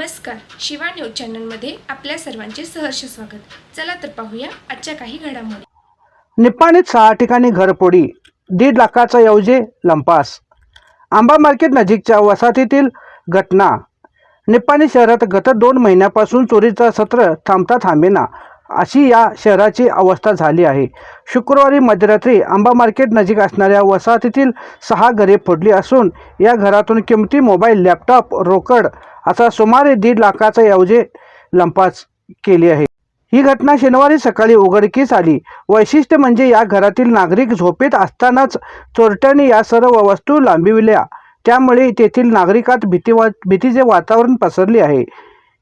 नमस्कार शिवा न्यूज चॅनलमध्ये आपल्या सर्वांचे सहर्ष स्वागत. चला तर पाहूया आजच्या काही घडामोडी. निप्पाणीत सहा ठिकाणी घरपोडी दीड लाखाचा येवजे लंपास. आंबा मार्केट नजीकच्या वसाहतीतील घटना. निप्पाणी शहरात गत दोन महिन्यापासून चोरीचा सत्र थांबता थांबेना. अशी या शहराची अवस्था झाली आहे. शुक्रवारी मध्यरात्री आंबा मार्केट नजीक असणाऱ्या वसाहतीतील सहा घरे फोडली असून या घरातून किमती मोबाईल लॅपटॉप रोकड असा सुमारे दीड लाखाचा यावजे लंपास केली आहे. ही घटना शनिवारी सकाळी उघडकीस आली. वैशिष्ट्य म्हणजे या घरातील नागरिक झोपेत असतानाच चोरट्यांनी या सर्व वस्तू लांबिविल्या त्यामुळे तेथील नागरिकात भीती वा भीतीचे वातावरण पसरले आहे.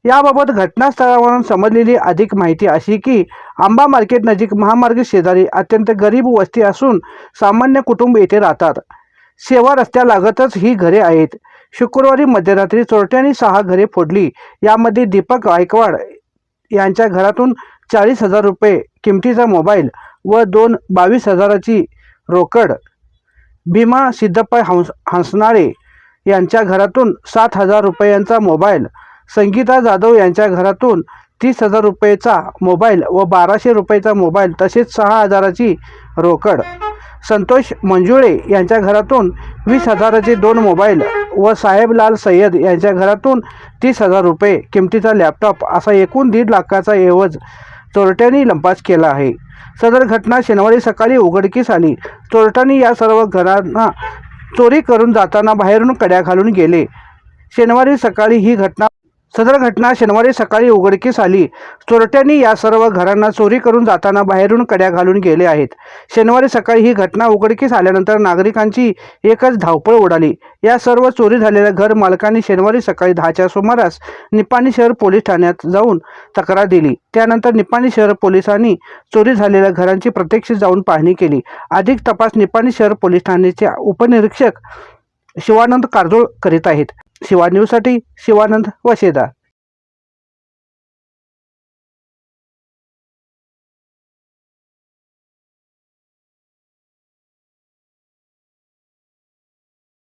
याबाबत घटनास्थळावरून समजलेली अधिक माहिती अशी की आंबा मार्केट नजीक महामार्ग शेजारी अत्यंत गरीब वस्ती असून सामान्य कुटुंब येथे राहतात. सेवा रस्त्यालागतच ही घरे आहेत. शुक्रवारी मध्यरात्री चोरट्यांनी सहा घरे फोडली. यामध्ये दीपक गायकवाड यांच्या घरातून चाळीस हजार रुपये किमतीचा मोबाईल व दोन बावीस हजाराची रोकड भीमा सिद्धप्पा हंस हंसनाळे यांच्या घरातून सात हजार रुपयांचा मोबाईल संगीता जाधव यांच्या घरातून तीस हजार रुपयेचा मोबाईल व बाराशे रुपयेचा मोबाईल तसेच सहा हजाराची रोकड. संतोष मंजुळे यांच्या घरातून वीस हजाराचे दोन मोबाईल व साहेबलाल सय्यद यांच्या घरातून तीस हजार रुपये किमतीचा लॅपटॉप असा एकूण दीड लाखाचा ऐवज चोरट्यांनी लंपास केला आहे. सदर घटना शनिवारी सकाळी उघडकीस आली. चोरट्यांनी या सर्व घरांना चोरी करून जाताना बाहेरून कड्या घालून गेले. शनिवारी सकाळी ही घटना सदर घटना शनिवारी सकाळी उघडकीस आली. चोरट्यांनी या सर्व घरांना चोरी करून जाताना बाहेरून कड्या घालून गेले आहेत. शनिवारी सकाळी ही घटना उघडकीस आल्यानंतर नागरिकांची एकच धावपळ उडाली. या सर्व चोरी झालेल्या घर मालकांनी शनिवारी सकाळी दहाच्या सुमारास निपाणी शहर पोलीस ठाण्यात जाऊन तक्रार दिली. त्यानंतर निपाणी शहर पोलिसांनी चोरी झालेल्या घरांची प्रत्यक्ष जाऊन पाहणी केली. अधिक तपास निपाणी शहर पोलीस ठाण्याचे उपनिरीक्षक शिवानंद कारजोळ करीत आहेत. शिवा न्यूजसाठी शिवानंद वशेदा